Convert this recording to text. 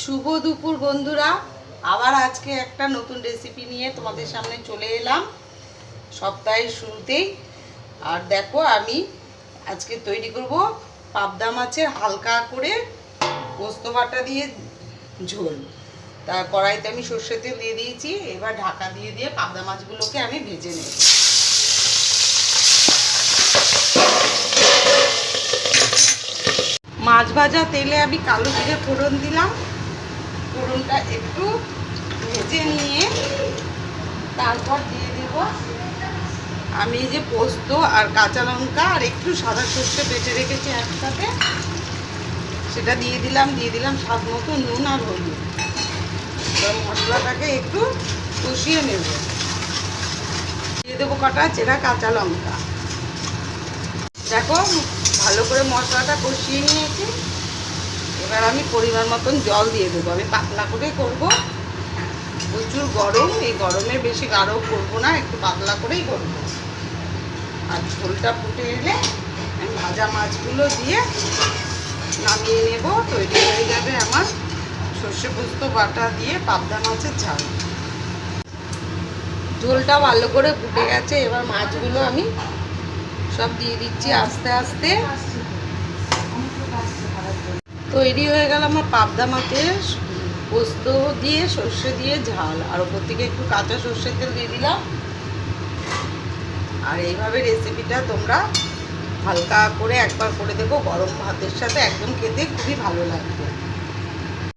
শুভ দুপুর বন্ধুরা। আবার আজকে একটা নতুন রেসিপি নিয়ে তোমাদের সামনে চলে এলাম সপ্তাহের শুরুতেই। আর দেখো, আমি আজকে তৈরি করব পাবদা মাছের হালকা করে পোস্ত বাটা দিয়ে ঝোল। তা কড়াইতে আমি সর্ষে তেল দিয়ে দিয়েছি। এবার ঢাকা দিয়ে দিয়ে পাবদা মাছগুলোকে আমি ভেজে নেব। মাছ ভাজা তেলে আমি কালো জিরে ফোড়ন দিলাম। ফোড়নটা একটু ভেজে নিয়ে তারপর দিয়ে দেব। আমি যে পোস্ত আর কাঁচা লঙ্কা আর একটু সাদা সর্ষে বেটে রেখেছি একসাথে, সেটা দিয়ে দিলাম দিয়ে দিলাম স্বাদ মতো নুন আর হলুদ। এবার মশলাটাকে একটু কষিয়ে নেব। দিয়ে দেবো কটা চেরা কাঁচা লঙ্কা। দেখো, ভালো করে মশলাটা কষিয়ে নিয়েছি। এবার আমি পরিমাণ মতন জল দিয়ে দেবো। আমি পাতলা করে করব। প্রচুর গরম, এই গরমে বেশি গাঢ় করব না, একটু পাতলা করেই করব। আর ঝোলটা ফুটে এলে আমি ভাজা মাছগুলো দিয়ে নামিয়ে নেব। তৈরি হয়ে যাবে আমার সর্ষে পোস্ত বাটা দিয়ে পাবদা মাছের ঝাল। ঝোলটা ভালো করে ফুটে গেছে। এবার মাছগুলো আমি সব দিয়ে দিচ্ছি আস্তে আস্তে। তৈরি হয়ে গেল আমার পাবদা মাছের পোস্ত দিয়ে, সর্ষে দিয়ে ঝাল। আর ওপর থেকে একটু কাঁচা সর্ষের তেল দিয়ে দিলাম। আর এইভাবে রেসিপিটা তোমরা হালকা করে একবার করে দেখো। গরম ভাতের সাথে একদম খেতে খুবই ভালো লাগবে।